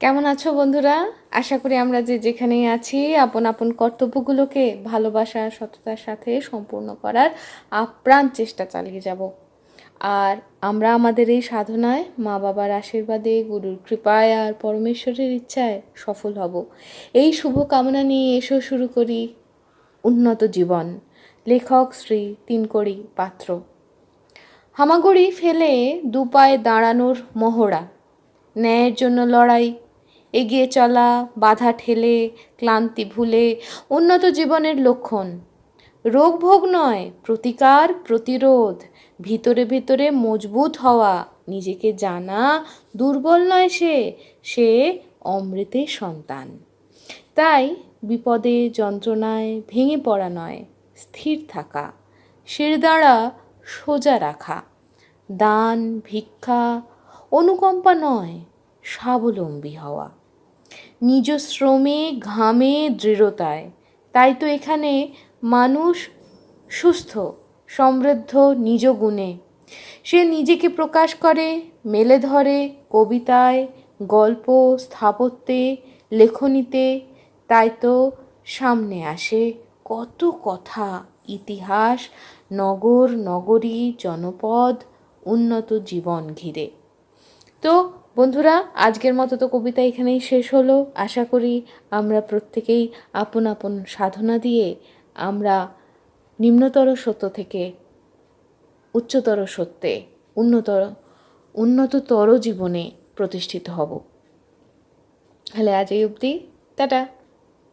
কেমন আছো বন্ধুরা? আশা করি আমরা যে যেখানেই আছি, আপন আপন কর্তব্যগুলোকে ভালোবাসা, সততার সাথে সম্পূর্ণ করার আপ্রাণ চেষ্টা চালিয়ে যাব। আর আমরা আমাদের এই সাধনায় মা বাবার আশীর্বাদে, গুরুর কৃপায় আর পরমেশ্বরের ইচ্ছায় সফল হব। এই শুভ কামনা নিয়ে এসো শুরু করি উন্নত জীবন। লেখক শ্রী তিনকড়ি পাত্র। হামাগুড়ি ফেলে দুপায়ে দাঁড়ানোর মহড়া। ন্যায়ের জন্য লড়াই এগিয়ে চলা, বাধা ঠেলে, ক্লান্তি ভুলে, উন্নত জীবনের লক্ষণ। রোগ ভোগ নয়, প্রতিকার, প্রতিরোধ। ভিতরে ভিতরে মজবুত হওয়া, নিজেকে জানা, দুর্বল নয় সে সে অমৃতের সন্তান। তাই বিপদে, যন্ত্রণায় ভেঙে পড়া নয়, স্থির থাকা। শিরদাঁড়া সোজা রাখা। দান, ভিক্ষা, অনুকম্পা নয় স্বাবলম্বী হওয়া। নিজ শ্রমে, ঘামে, দৃঢ়তায়। তাই তো এখানে মানুষ সুস্থ, সমৃদ্ধ, নিজ গুণে। সে নিজেকে প্রকাশ করে, মেলে ধরে কবিতায়, গল্প, স্থাপত্যে, লেখনীতে। তাই তো সামনে আসে কত কথা, ইতিহাস, নগর, নগরী, জনপদ, উন্নত জীবন ঘিরে। তো বন্ধুরা, আজকের মতো তো কবিতা এখানেই শেষ হলো। আশা করি আমরা প্রত্যেকেই আপন আপন সাধনা দিয়ে আমরা নিম্নতর সত্য থেকে উচ্চতর সত্যে উন্নতর, উন্নততর জীবনে প্রতিষ্ঠিত হব। তাহলে আজ এই অবধি। টাটা।